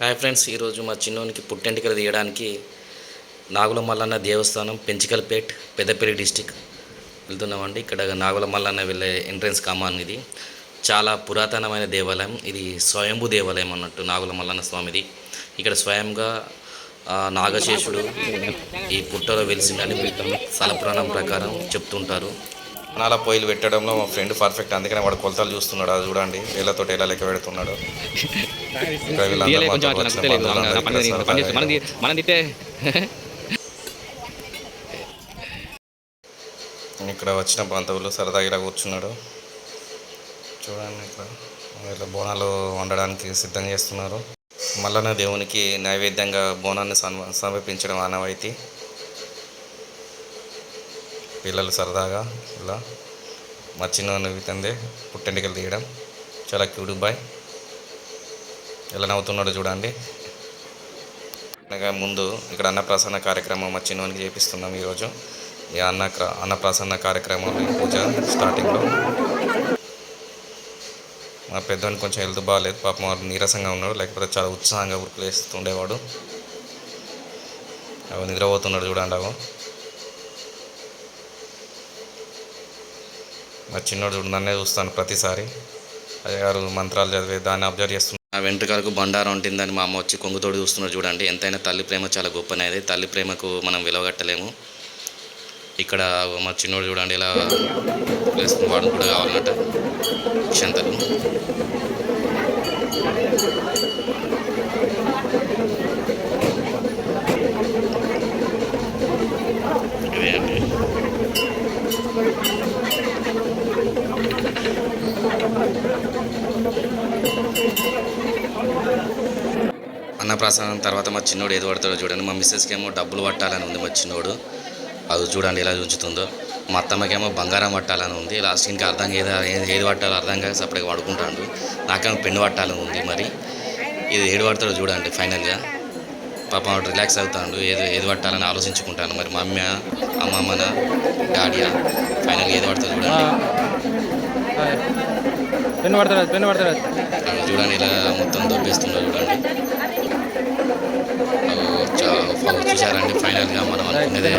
Hi friends ఈరోజు మా చిన్నోనికి పుట్టెంటికలు తీయడానికి నాగుల మల్లన్న దేవస్థానం పెంచికల్పేట్ పెద్దపల్లి డిస్టిక్ వెళ్తున్నామండి. ఇక్కడ నాగుల మల్లన్న వెళ్ళే ఎంట్రన్స్ కామాన్ ఇది. చాలా పురాతనమైన దేవాలయం. ఇది స్వయంభూ దేవాలయం అన్నట్టు నాగుల మల్లన్న స్వామిది. ఇక్కడ స్వయంగా నాగశేషుడు ఈ పుట్టలో వెలిసిందని స్థల పురాణం ప్రకారం చెప్తుంటారు. అలా పొయ్యిలు పెట్టడంలో మా ఫ్రెండ్ పర్ఫెక్ట్. అందుకనే వాడు కొలతలు చూస్తున్నాడు. అది చూడండి. వేళ్ళతో ఎలా లెక్క పెడుతున్నాడు. కొంచెం అట్లా నాకు తెలియదు పని ఇక్కడ మనం తిట్టే ఇక్కడ వచ్చిన బంధువులు సరదాగా ఇలా కూర్చున్నాడు. చూడండి ఇక్కడ. ఇలా బోనాలు వండడానికి సిద్ధం చేస్తున్నారు. మల్లన్న దేవునికి నైవేద్యంగా బోనాన్ని సమర్పించడం ఆనవాయితీ. పిల్లలు సరదాగా ఇలా మా చిన్న వితందే పుట్టెంటికలు తీయడం. చాలా క్యూట్ బాయ్. ఎలా నవ్వుతున్నాడు చూడండి. ముందు ఇక్కడ అన్నప్రాసన్న కార్యక్రమం మా చిన్నవానికి చేపిస్తున్నాం ఈరోజు. ఈ అన్న అన్నప్రాసన్న కార్యక్రమంలో పూజ స్టార్టింగ్లో మా పెద్దవానికి కొంచెం హెల్త్ బాగాలేదు. పాపం వాడు నీరసంగా ఉన్నాడు. లేకపోతే చాలా ఉత్సాహంగా ఉరుకులేస్తుండేవాడు. అవి నిద్రపోతున్నాడు చూడండి అవు మా చిన్నోడు చూడు నన్నే చూస్తాను ప్రతిసారి. అయ్యగారు మంత్రాలు చదివే దాన్ని అబ్జర్వ్ చేస్తున్నాను ఆ వెంట్రుకలకు బండారం ఉంటుందని మా అమ్మ వచ్చి కొంగుతోడు చూస్తున్నాడు చూడండి. ఎంతైనా తల్లి ప్రేమ చాలా గొప్పనేది తల్లి ప్రేమకు మనం విలువగట్టలేము. ఇక్కడ మా చిన్నోడు చూడండి ఇలా ప్లేస్ వాడు కూడా కావాలన్నట్టు. క్షంతలు. అన్నప్రాసనం తర్వాత మా చిన్నోడు ఏది పడతాడో చూడండి. మా మిస్సెస్కి ఏమో డబ్బులు పట్టాలని ఉంది మా చిన్నోడు. అది చూడండి ఎలా ఉంచుతుందో మా అత్తమ్మకేమో బంగారం పట్టాలని ఉంది. లాస్ట్ ఇంకా అర్థం ఏది ఏది- పట్టాలో అర్థం కాక సపరేట్గా పడుకుంటాడు. నాకేమో పెన్ను పట్టాలని ఉంది మరి. ఇది ఏడు పడతాడో చూడండి ఫైనల్గా. పాపం రిలాక్స్ అవుతాడు. ఏది ఏది పట్టాలని ఆలోచించుకుంటాను మరి. మా అమ్మ అమ్మమ్మన డాడీయా ఫైనల్గా ఏది పడతాడో చూడండి. పెన్ను పడతారు పెన్ను పడతారు అక్కడ చూడండి ఇలా మొత్తం అగో ఫైనల్గా మనం అనుకునేదే